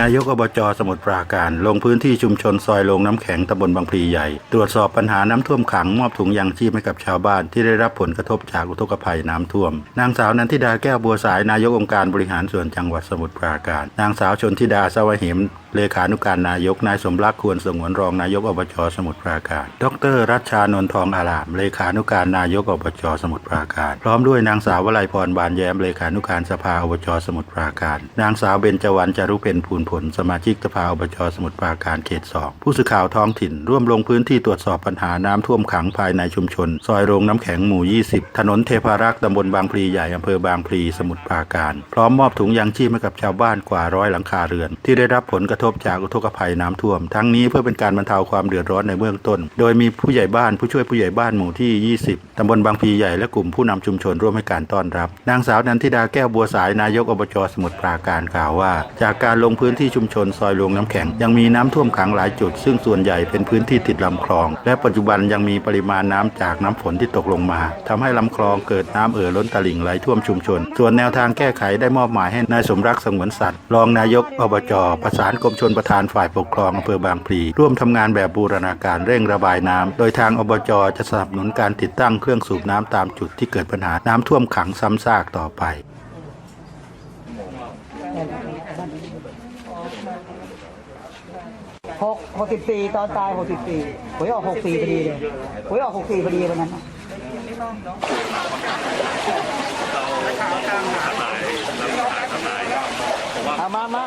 นายกอบจสมุทรปราการ ลงพื้นที่ชุมชนซอยโรงน้ำแข็งตำบลบางพลีใหญ่ ตรวจสอบปัญหาน้ำท่วมขัง มอบถุงยางชีพให้กับชาวบ้านที่ได้รับผลกระทบจากอุทกภัยน้ำท่วม นางสาวนันทิดาแก้วบัวสายนายกองค์การบริหารส่วนจังหวัดสมุทรปราการ นางสาวชนทิดาสวะเหม เลขานุการนายกนายสมรักควรสงวนรองนายกอบจสมุทรปราการ ดรรัชชานนท์ทองอาราม เลขานุการนายกอบจสมุทรปราการ พร้อมด้วยนางสาววลัยพรบานแย้มเลขานุการสภาอบจสมุทรปราการ นางสาวเบญจวรรณจารุเพนพูนผล สมาชิกสภาอบจสมุทรปราการเขตสองผู้สื่อข่าวท้องถิ่น ร่วมลงพื้นที่ตรวจสอบปัญหาน้ำท่วมขังภายในชุมชน ซอยโรงน้ำแข็งหมู่ 20 ถนนเทพารักษ์ตำบลบางพลีใหญ่อำเภอบางพลีสมุทรปราการ พร้อมมอบถุงยางชีพให้กับชาวบ้านกว่าร้อยหลังคาเรือน ที่ได้รับผลกระทบจากอุทกภัยน้ำท่วม ทั้งนี้เพื่อเป็นการบรรเทาความเดือดร้อนในเบื้องต้น โดยมีผู้ใหญ่บ้านผู้ช่วยผู้ใหญ่บ้านหมู่ที่ 20ตำบลบางพีใหญ่และกลุ่มผู้นำชุมชนร่วมให้การต้อนรับ นางสาวนันทิดาแก้วบัวสายนายกอบจสมุทรปราการกล่าวว่า จากการลงพื้นที่ชุมชนซอยโรงน้ำแข็ง ยังมีน้ำท่วมขังหลายจุด ซึ่งส่วนใหญ่เป็นพื้นที่ติดลำคลอง และปัจจุบันยังมีปริมาณน้ำจากน้ำฝนที่ตกลงมาทำให้ลำคลองเกิดน้ำเอ่อล้นตลิ่งไหลท่วมชุมชน ส่วนแนวทางแก้ไขได้มอบหมายให้นายสมรักสงวนสัตว์รองนายกอบจประสานกรมชนประทานฝ่ายปกครองอำเภอบางพลีร่วมทำงานแบบบูรณาการเร่งระบายน้ำโดยทางอบจจะสนับสนุนการติดตั้งเครื่องสูบน้ำตามจุดที่เกิดปัญหาน้ำท่วมขังซ้ำซากต่อไปหกหกสิบสี่ตอนตายหกสิบสี่หวยออกหกสี่พอดีเลยหวยออกหกสี่พอดีวันนั้นนะ เอามามา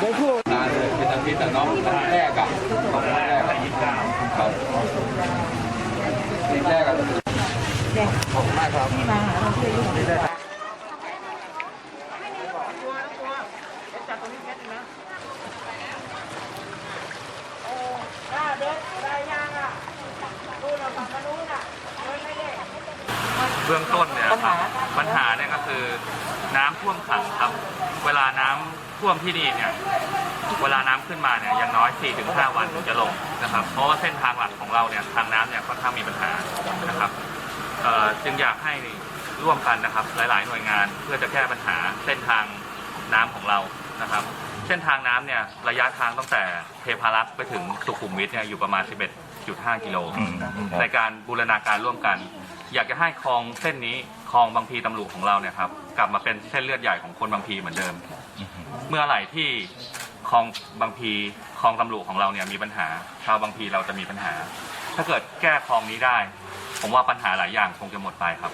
เดี๋ยวพูดนานเลยเป็นอาทิตย์แต่น้องแรกอะของแรกอะยี่สิบเก้าครับทีแรกอะขอบคุณมากครับเบื้องต้นเนี่ยครับปัญหาเนี่ยก็คือ น้ำท่วมขังครับ เวลาน้ำท่วมที่นี่เนี่ยเวลาน้ำขึ้นมาเนี่ยอย่างน้อย 4-5 วันถึงจะลงนะครับ เพราะว่าเส้นทางหลักของเราเนี่ยทางน้ำเนี่ยค่อนข้างมีปัญหานะครับเอ่อจึงอยากให้ร่วมกันนะครับ หลาย ๆ หน่วยงานเพื่อจะแก้ปัญหาเส้นทางน้ำของเรานะครับ เส้นทางน้ำเนี่ยระยะทางตั้งแต่เทพารักษ์ไปถึงสุขุมวิทเนี่ยอยู่ประมาณ 11.5 กิโลในการบูรณาการร่วมกัน อยากจะให้คลองเส้นนี้คลองบางพีตำรุของเราเนี่ยครับกลับมาเป็นเส้นเลือดใหญ่ของคนบางพีเหมือนเดิม เมื่อไหร่ที่คลองบางพีคลองตำรุของเราเนี่ยมีปัญหา ชาวบางพีเราจะมีปัญหา ถ้าเกิดแก้คลองนี้ได้ ผมว่าปัญหาหลายอย่างคงจะหมดไปครับ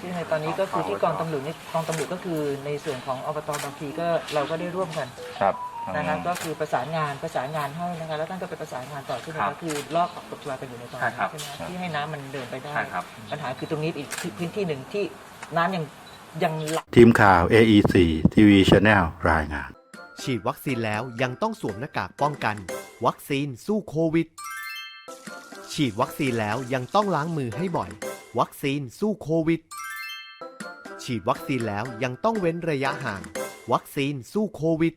ซึ่งในตอนนี้ก็คือที่กองตำรวจนี่กองตำรวจก็คือในส่วนของอบตบางพลีก็เราก็ได้ร่วมกัน ครับ นะครับก็คือประสานงานประสานงานให้นะคะแล้วท่านก็ไปประสานงานต่อใช่ไหมครัคะบคือลอกตกลากันอยู่ในตอนใช่นี้ครับใช่ไหมคะที่ให้น้ำมันเดินไปได้ ใช่ครับ ปัญหาคือตรงนี้อีกพื้นที่หนึ่งที่น้ำยังยังไหล ทีมข่าว AEC ทีวีช n แนลรายงาน ฉีดวัคซีนแล้วยังต้องสวมหน้ากากป้องกัน วัคซีนสู้โควิด ฉีดวัคซีนแล้วยังต้องล้างมือให้บ่อย วัคซีนสู้โควิด ฉีดวัคซีนแล้วยังต้องเว้นระยะห่าง วัคซีนสู้โควิด